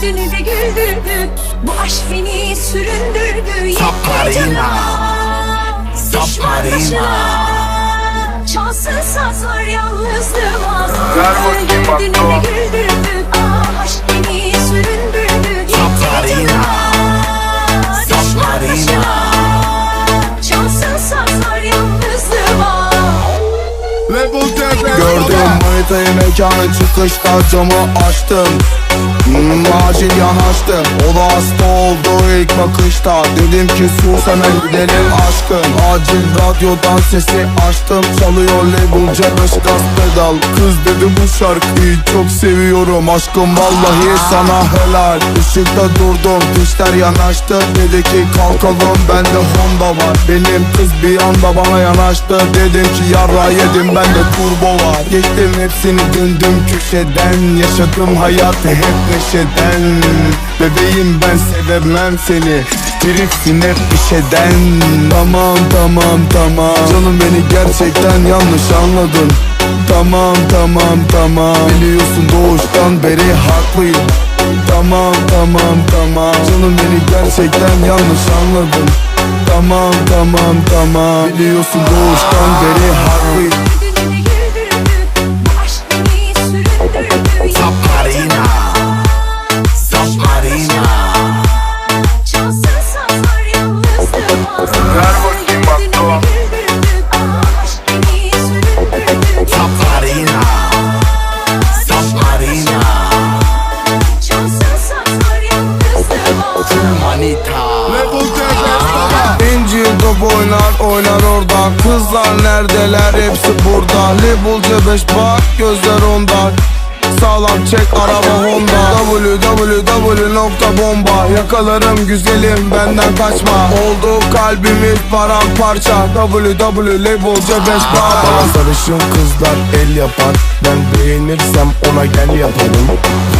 Öldürdüğünü de güldürdü Bu aşk beni süründürdü Submarina. Submarina. Çalsın sazlar yalnızlığıma bak, Öldürdüğünü de güldürdü Ah aşk beni süründürdü Submarina. Submarina. Çalsın sazlar yalnızlığıma Gördüm manitayı mekanın çıkışta camı açtım Hmm, acil yanaştım O da hasta oldu ilk bakışta. Dedim ki sus hemen gidelim aşkım. Acil radyodan sesi açtım. Çalıyor label C5 gaz pedal. Kız dedi bu şarkıyı çok seviyorum Aşkım. Vallahi sana helal. Işıkta durdum dişler yanaştı. Dedi ki kalkalım bende Honda var. Benim kız bir anda bana yanaştı. Dedim ki yarra yedim bende turbo var. Geçtim hepsini döndüm köşeden. Yaşadım hayatı hep neşeden Bebeğim ben sevemem seni. Biriksin hep bir şeyden. Tamam tamam tamam. Canım beni gerçekten yanlış anladın. Tamam tamam tamam. Biliyorsun doğuştan beri haklıyım. Tamam tamam tamam. Canım beni gerçekten yanlış anladın. Tamam tamam tamam. Biliyorsun doğuştan beri haklıyım İnci top oynar oynar orada. Kızlar neredeler? Hepsi burada. Label C5 bak gözler onda Sağlam çek araba Honda. Www nokta bomba. Yakalarım güzelim benden kaçma. Oldu kalbimiz paramparça. Www label C5 baba Sarışın kızlar el yapar. Ben beğenirsem ona gel yapalım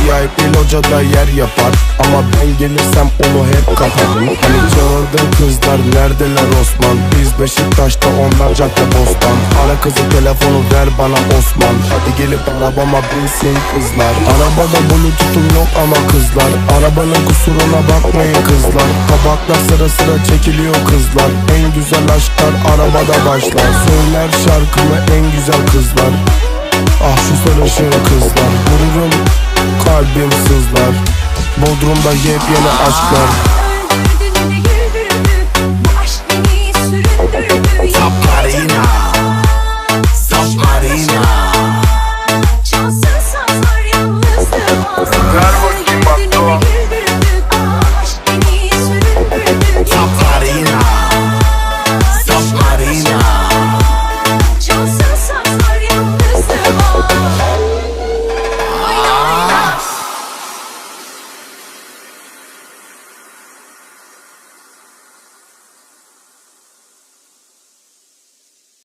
VIP locada yer yapar. Ama ben gelirsem onu hep kaparım Hani çağırdın kızlar neredeler Osman Beşiktaş'ta onlar cadde bostan. Ara kızı telefonu ver bana Osman. Hadi gelip arabama binsin kızlar. Arabada bluetooth'um yok ama kızlar. Arabanın kusuruna bakmayın kızlar. Tabaklar sıra sıra çekiliyor kızlar. En güzel aşklar arabada başlar. Söyler şarkımı en güzel kızlar. Ah şu sarışın kızlar. Vururum kalbim sızlar. Bodrum'da yepyeni aşklar